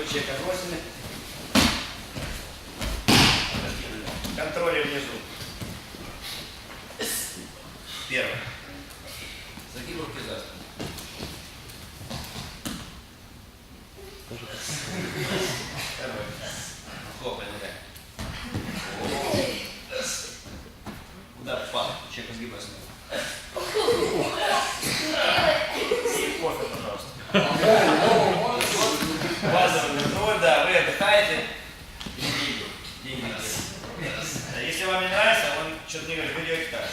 чек отбросили. Контроль внизу. Первое. Загиб руки за спину. Второе. Хлопай ногами. Удар в пах. Чек изгибай спину. И кофе, пожалуйста. Базовый контроль, да, вы отдыхаете. и Деньги. Деньги. А Если вам не нравится, он что-то не говорит, вы делаете так.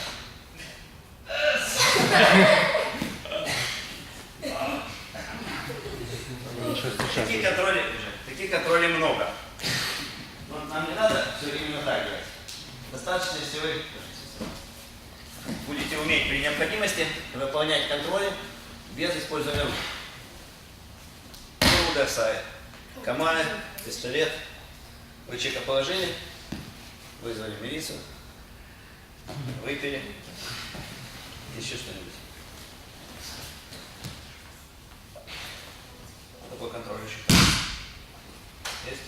Таких контролей, таких контролей много. Но нам не надо все время так делать. Достаточно, если вы будете уметь при необходимости выполнять контроли без использования рук. Ну, угасает. Команд, пистолет. Вы чека положили, вызвали милицию, выпили. Еще что-нибудь. Такой контроль еще. Есть?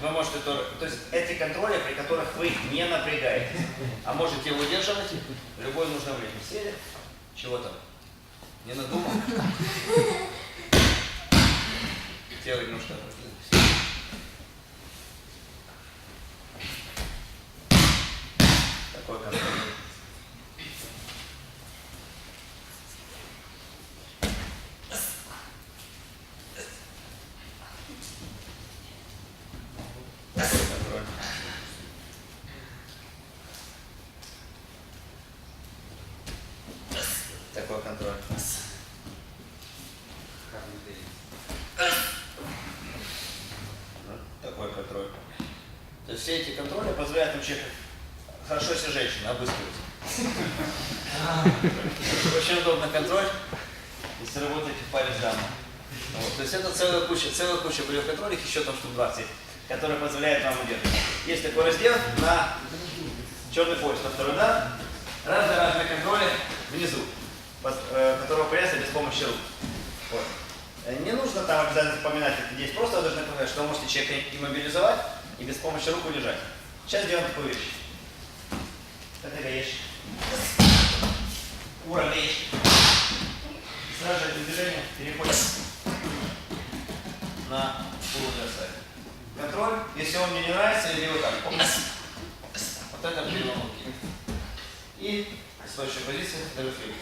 Вы можете тоже, то есть эти контроли, при которых вы не напрягаетесь, а можете удерживать в любое нужное время. Сели, чего там? Не надумал? Тело немножко опрокинулось. Такой контроль. Такой контроль. Такой контроль. Ну, Такой контроль. То есть все эти контроли позволяют человеку хорошо себе женщину обыскивать. Очень удобно контроль, если работаете в паре с дамой. Вот. То есть это целая куча, целая куча контролей, еще там штук 20, которые позволяют вам удерживать. Есть такой раздел на черный пояс, на второй дан, разные-разные контроли внизу, э, которые выполняются без помощи рук. Вот. Э, Не нужно там обязательно запоминать это здесь, просто вы должны понимать, что вы можете человека иммобилизовать и без помощи рук удержать. Сейчас делаем такую вещь. Это гаечник. Ура. И сразу же это движение переходит на полудросай. Контроль, если он мне не нравится, я делаю так. Вот это прием руки. И с точной позиции даю флip.